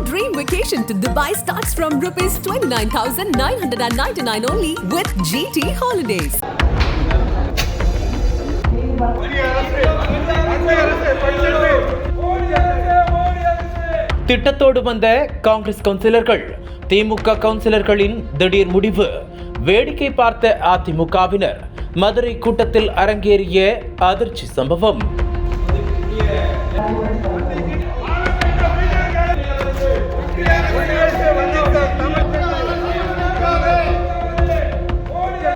dream vacation to Dubai starts from rupees 29,999 only with GT Holidays. திட்டத்தோடு வந்த காங்கிரஸ் கவுன்சிலர்கள் திமுக கவுன்சிலர்களின் திடீர் முடிவு வேடிக்கை பார்த்த அதிமுகவினர் மதுரை கூட்டத்தில் அரங்கேறிய அதிர்ச்சி சம்பவம் वंचित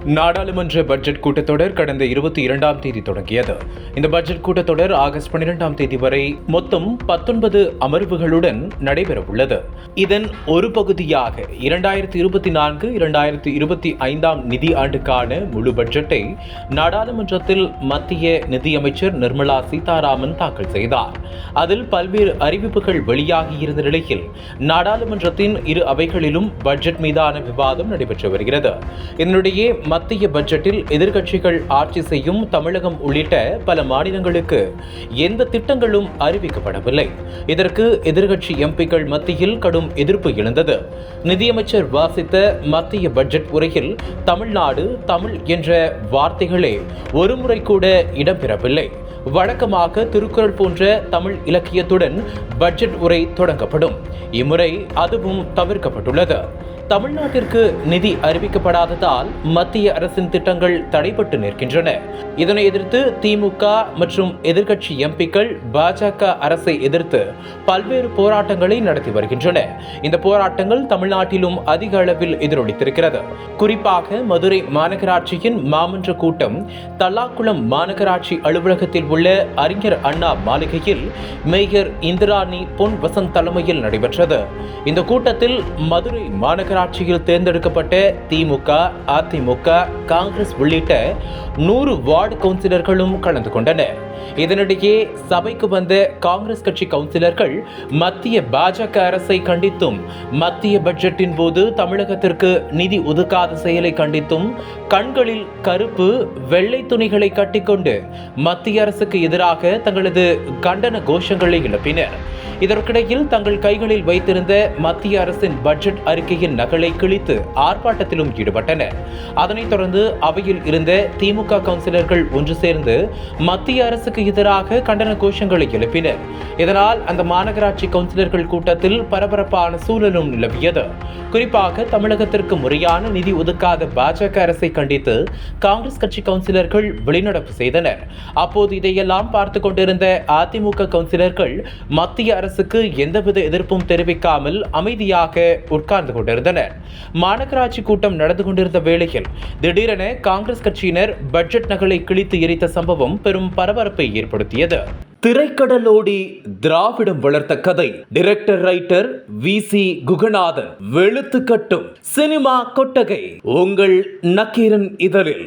நாடாளுமன்ற பட்ஜெட் கூட்டத்தொடர் கடந்த இருபத்தி இரண்டாம் தேதி தொடங்கியது. இந்த பட்ஜெட் கூட்டத்தொடர் ஆகஸ்ட் பன்னிரெண்டாம் தேதி வரை மொத்தம் பத்தொன்பது அமர்வுகளுடன் நடைபெற உள்ளது இதன் ஒரு பகுதியாக இரண்டாயிரத்தி இருபத்தி நான்கு இரண்டாயிரத்தி இருபத்தி ஐந்தாம் நிதி ஆண்டுக்கான முழு பட்ஜெட்டை நாடாளுமன்றத்தில் மத்திய நிதியமைச்சர் நிர்மலா சீதாராமன் தாக்கல் செய்தார். அதில் பல்வேறு அறிவிப்புகள் வெளியாகியிருந்த நிலையில் நாடாளுமன்றத்தின் இரு அவைகளிலும் பட்ஜெட் மீதான விவாதம் நடைபெற்று வருகிறது. இதனிடையே மத்திய பட்ஜெட்டில் எதிர்க்கட்சிகள் ஆட்சி செய்யும் தமிழகம் உள்ளிட்ட பல மாநிலங்களுக்கு எந்த திட்டங்களும் அறிவிக்கப்படவில்லை. இதற்கு எதிர்க்கட்சி எம்பிக்கள் மத்தியில் கடும் எதிர்ப்பு எழுந்தது. நிதியமைச்சர் வாசித்த மத்திய பட்ஜெட் உரையில் தமிழ்நாடு தமிழ் என்ற வார்த்தைகளே ஒருமுறை கூட இடம்பெறவில்லை. வழக்கமாக திருக்குறள் போன்ற தமிழ் இலக்கியத்துடன் பட்ஜெட் உரை தொடங்கப்படும். இம்முறை அதுவும் தவிர்க்கப்பட்டுள்ளது. தமிழ்நாட்டிற்கு நிதி அறிவிக்கப்படாததால் மத்திய அரசின் திட்டங்கள் தடைபட்டு நிற்கின்றன. இதனை எதிர்த்து திமுக மற்றும் எதிர்க்கட்சி எம்பிக்கள் பாஜக அரசை எதிர்த்து பல்வேறு போராட்டங்களை நடத்தி வருகின்றன. இந்த போராட்டங்கள் தமிழ்நாட்டிலும் அதிக அளவில் எதிரொலித்திருக்கிறது. குறிப்பாக மதுரை மாநகராட்சியின் மாமன்ற கூட்டம் தல்லாக்குளம் மாநகராட்சி அலுவலகத்தில் உள்ள அறிஞர் அண்ணா மாளிகையில் மேயர் இந்திராணி பொன் வசந்த் தலைமையில் நடைபெற்றது. இந்த கூட்டத்தில் மதுரை மாநகராட்சியில் தேர்ந்தெடுக்கப்பட்ட திமுக அதிமுக காங்கிரஸ் உள்ளிட்ட நூறு வார்டு கவுன்சிலர்களும் கலந்து கொண்டனர். இதனிடையே சபைக்கு வந்த காங்கிரஸ் கட்சி கவுன்சிலர்கள் மத்திய பாஜக அரசை கண்டித்தும் மத்திய பட்ஜெட்டின் போது தமிழகத்திற்கு நிதி ஒதுக்காத செயலை கண்டித்தும் கண்களில் கருப்பு வெள்ளை துணிகளை கட்டிக்கொண்டு மத்திய அரசு அரசுக்கு எதிராக தங்களது கண்டன கோஷங்களை எழுப்பினர். இதற்கிடையில் தங்கள் கைகளில் வைத்திருந்த மத்திய அரசின் பட்ஜெட் அறிக்கையின் நகலை கிழித்து ஆர்ப்பாட்டத்திலும் ஈடுபட்டனர். அதனைத் தொடர்ந்து அவையில் இருந்த திமுக கவுன்சிலர்கள் ஒன்று சேர்ந்து மத்திய அரசுக்கு எதிராக கண்டன கோஷங்களை எழுப்பினர். இதனால் அந்த மாநகராட்சி கவுன்சிலர்கள் கூட்டத்தில் பரபரப்பான சூழலும் நிலவியது. குறிப்பாக தமிழகத்திற்கு முறையான நிதி ஒதுக்காத பாஜக அரசை கண்டித்து காங்கிரஸ் கட்சி கவுன்சிலர்கள் வெளிநடப்பு செய்தனர். அப்போது இதை இதையெல்லாம் பார்த்து கொண்டிருந்த அதிமுக கவுன்சிலர்கள் மத்திய அரசுக்கு எந்தவித எதிர்ப்பும் தெரிவிக்காமல் அமைதியாக உட்கார்ந்து கொண்டிருந்தனர். மாநகராட்சி கூட்டம் நடந்து கொண்டிருந்த வேளையில் திடீரென காங்கிரஸ் கட்சியினர் பட்ஜெட் நகலை கிழித்து எரித்த சம்பவம் பெரும் பரபரப்பை ஏற்படுத்தியது. திரைக்கடலோடி திராவிடம் வளர்த்த கதை. Director writer V C Guganathan வெளுத்து கட்டும் சினிமா கொட்டகை. உங்கள் நக்கீரன் இதழில்.